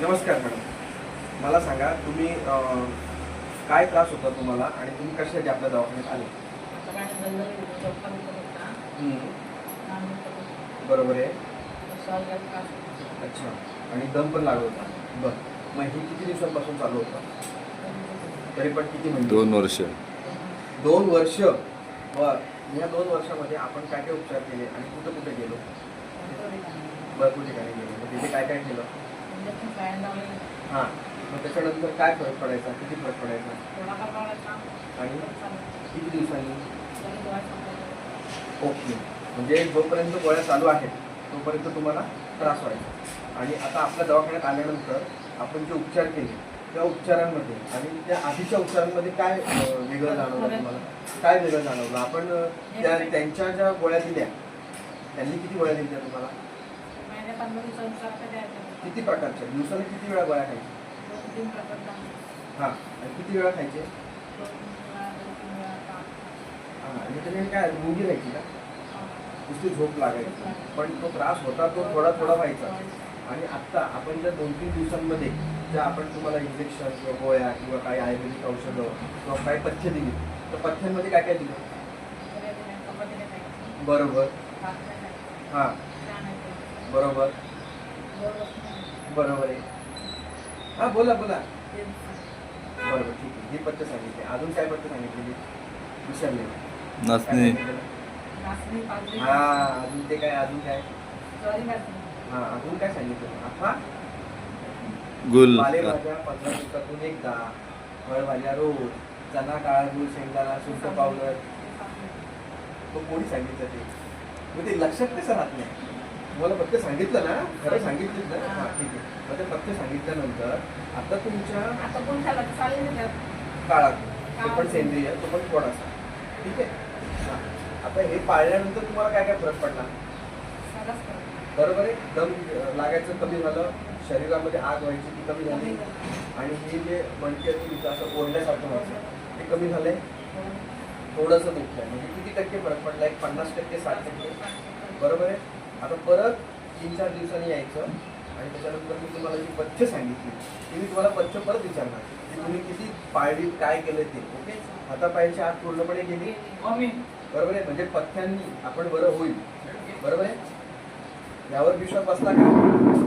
नमस्कार मॅडम. मला सांगा तुम्ही काय त्रास होता तुम्हाला आणि तुम्ही कशासाठी आपल्या दवाखान्यात आले? बरोबर आहे. अच्छा. आणि दम पण लागत होता. बरं. मग हे किती दिवसांपासून चालू होतं? तरी पण किती म्हणजे दोन वर्ष. दोन वर्ष? बर. या दोन वर्षामध्ये आपण काय काय उपचार केले आणि कुठे कुठे गेलो? भरपूर ठिकाणी? गेलो? मग तिथे काय काय केलं? हां मग त्याच्यानंतर काय फरक पडायचा? किती फरक पडायचा? आणि किती दिवसांनी? ओके. म्हणजे जोपर्यंत गोळ्या चालू आहेत तोपर्यंत तुम्हाला त्रास व्हायचा. आणि आता आपल्या दवाखान्यात आल्यानंतर आपण जे उपचार केले त्या उपचारांमध्ये आणि त्या आधीच्या उपचारांमध्ये काय वेगळं जाणवलं तुम्हाला? काय वेगळं जाणवलं? आपण त्या त्यांच्या ज्या गोळ्या दिल्या त्यांनी किती गोळ्या दिल्या तुम्हाला? किती प्रकारच्या दिवसाला किती वेळा गोळ्या खायच्या? हां. आणि किती वेळा खायचे? हां. काय मुंगी राहायची का? नुसती झोप लागायची. पण तो त्रास होता तो थोडा थोडा व्हायचा. आणि आत्ता आपण ज्या दोन तीन दिवसांमध्ये ज्या आपण तुम्हाला इंजेक्शन किंवा गोळ्या किंवा काही आयुर्वेदिक औषधं किंवा काही पथ्य दिली तर पथ्यांमध्ये काय काय दिलं बरोबर. हां. बरोबर. बरोबर आहे. हां बोला बोला. बरोबर ठीक आहे. हे पथ्य सांगितले. अजून काय पथ्य सांगितलेली विसरले. सांगितलेलं? हा अजून ते काय अजून काय? हा अजून काय सांगितलं? आता गुल. पालेभाज्या पंधरा दिवसातून एकदा. फळभाज्या रोज. चना काळा गुळ शेंगदाणा सुंठ पावडर. तो कोणी सांगितलं ते? मग ते लक्षात कसं राहत नाही? मला फक्त सांगितलं ना? खरं सांगितलं ना? हा ठीक आहे. मग ते फक्त सांगितल्यानंतर आता तुमच्या काळा तो पण सेंद्रिय तो पण थोडासा. ठीक आहे? हा. आता हे पाळल्यानंतर तुम्हाला काय काय फरक पडला? बरोबर आहे? दम लागायचं कमी झालं. शरीरामध्ये आग व्हायची ती कमी झाली. आणि हे जे मणके तुमचं असं ओढल्यासारखं व्हायचं. ते कमी झालंय? थोडंसं दुखलंय. म्हणजे किती टक्के फरक पडला? एक पन्नास टक्के. साठ टक्के. बरोबर आहे? आता परत तीन चार दिवसांनी यायचं आणि त्याच्यानंतर मी तुम्हाला जी पथ्य सांगितली ती मी तुम्हाला पथ्य परत विचारणार. की तुम्ही किती पाळली काय केलं ते ओके? हातापायाची आग पूर्णपणे गेली? बरोबर आहे? म्हणजे पथ्यांनी आपण बरं होईल. बरोबर आहे? यावर विश्वास बसला का?